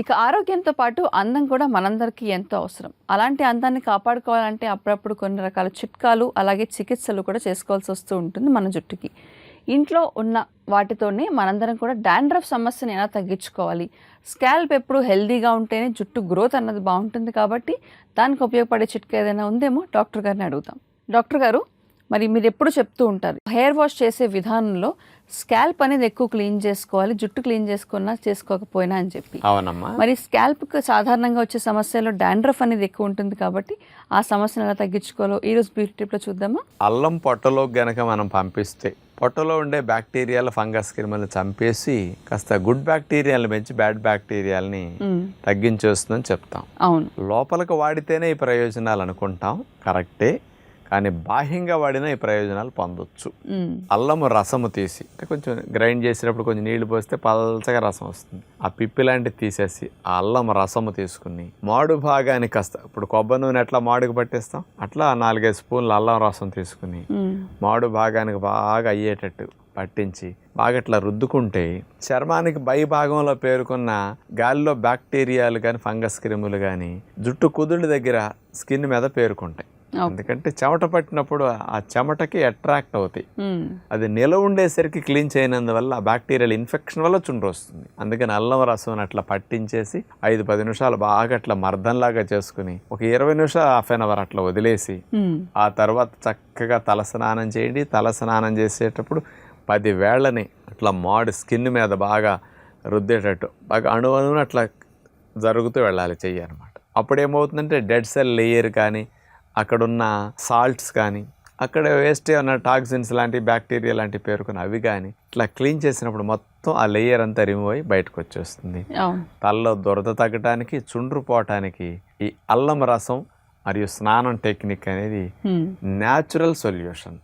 ఇక ఆరోగ్యంతో పాటు అందం కూడా మనందరికీ ఎంతో అవసరం. అలాంటి అందాన్ని కాపాడుకోవాలంటే అప్పుడప్పుడు కొన్ని రకాల చిట్కాలు అలాగే చికిత్సలు కూడా చేసుకోవాల్సి వస్తూ ఉంటుంది మన జుట్టుకి. ఇంట్లో ఉన్న వాటితోనే మనందరం కూడా డాండ్రఫ్ సమస్యను ఎలా తగ్గించుకోవాలి? స్కాల్ప్ ఎప్పుడు హెల్దీగా ఉంటేనే జుట్టు గ్రోత్ అన్నది బాగుంటుంది కాబట్టి దానికి ఉపయోగపడే చిట్కా ఏదైనా ఉందేమో డాక్టర్ గారిని అడుగుతాం డాక్టర్ గారు మరి మీరు ఎప్పుడు చెప్తూ ఉంటారు హెయిర్ వాష్ చేసే విధానంలో స్కాల్ప్ అనేది ఎక్కువ క్లీన్ చేసుకోవాలి జుట్టు క్లీన్ చేసుకున్నా చేసుకోకపోయినా అని చెప్పి. అవునమ్మా. మరి స్కాల్ప్కి సాధారణంగా వచ్చే సమస్యలో డాండ్రఫ్ అనేది ఎక్కువ ఉంటుంది కాబట్టి ఆ సమస్యను ఎలా తగ్గించుకోవాలో ఈ రోజు బ్యూటీ టిప్లో చూద్దామా? అల్లం పొట్టలో గనక మనం పంపిస్తే పొట్టలో ఉండే బ్యాక్టీరియాలు ఫంగస్ క్రిములను చంపేసి కాస్త గుడ్ బ్యాక్టీరియాలను పెంచి బ్యాడ్ బ్యాక్టీరియాలని. తగ్గించేస్తుందని చెప్తాం. అవును. లోపలికి వాడితేనే ఈ ప్రయోజనాలు అనుకుంటాం. కరెక్టే. కానీ బాహ్యంగా వాడినా ఈ ప్రయోజనాలు పొందొచ్చు. అల్లము రసము తీసి అంటే కొంచెం గ్రైండ్ చేసినప్పుడు కొంచెం నీళ్ళు పోస్తే పల్చగా రసం వస్తుంది ఆ పిప్పి లాంటివి తీసేసి ఆ అల్లం రసము తీసుకుని మాడు భాగానికి కాస్త ఇప్పుడు కొబ్బరి నూనె ఎట్లా మాడుకు పట్టిస్తాం అట్లా నాలుగైదు స్పూన్లు అల్లం రసం తీసుకుని. మాడు భాగానికి బాగా అయ్యేటట్టు పట్టించి బాగా ఇట్లా రుద్దుకుంటే చర్మానికి పై భాగంలో పేరుకున్న గాలిలో బ్యాక్టీరియాలు కానీ ఫంగస్ క్రిములు కానీ జుట్టు కుదుళ్ళ దగ్గర స్కిన్ మీద పేరుకుంటాయి. ఎందుకంటే చెమట పట్టినప్పుడు ఆ చెమటకి అట్రాక్ట్ అవుతాయి. అది నిలవ ఉండేసరికి క్లీన్ చేయనందువల్ల ఆ బ్యాక్టీరియల్ ఇన్ఫెక్షన్ వల్ల చుండ్రు వస్తుంది. అందుకని అల్లం రసం అట్లా పట్టించేసి ఐదు పది నిమిషాలు బాగా అట్లా మర్దంలాగా చేసుకుని ఒక ఇరవై నిమిషాలు హాఫ్ అన్ అవర్ అట్లా వదిలేసి. ఆ తర్వాత చక్కగా తల స్నానం చేయండి. తల స్నానం చేసేటప్పుడు పది వేళ్ళని అట్లా మాడు స్కిన్ మీద బాగా రుద్దేటట్టు బాగా అణువణువున అట్లా జరుగుతూ వెళ్ళాలి చెయ్యి అనమాట అప్పుడు ఏమవుతుందంటే డెడ్ సెల్ లేయర్ కానీ అక్కడున్న సాల్ట్స్ కానీ అక్కడ వేస్ట్ ఉన్న టాక్సిన్స్ లాంటి బ్యాక్టీరియా లాంటి పేరుకున్న అవి కానీ ఇట్లా క్లీన్ చేసినప్పుడు మొత్తం ఆ లేయర్ అంతా రిమూవ్ అయ్యి బయటకు వచ్చేస్తుంది. తలలో దురద తగ్గటానికి చుండ్రు పోవటానికి ఈ అల్లం రసం మరియు స్నానం టెక్నిక్ అనేది. Natural solution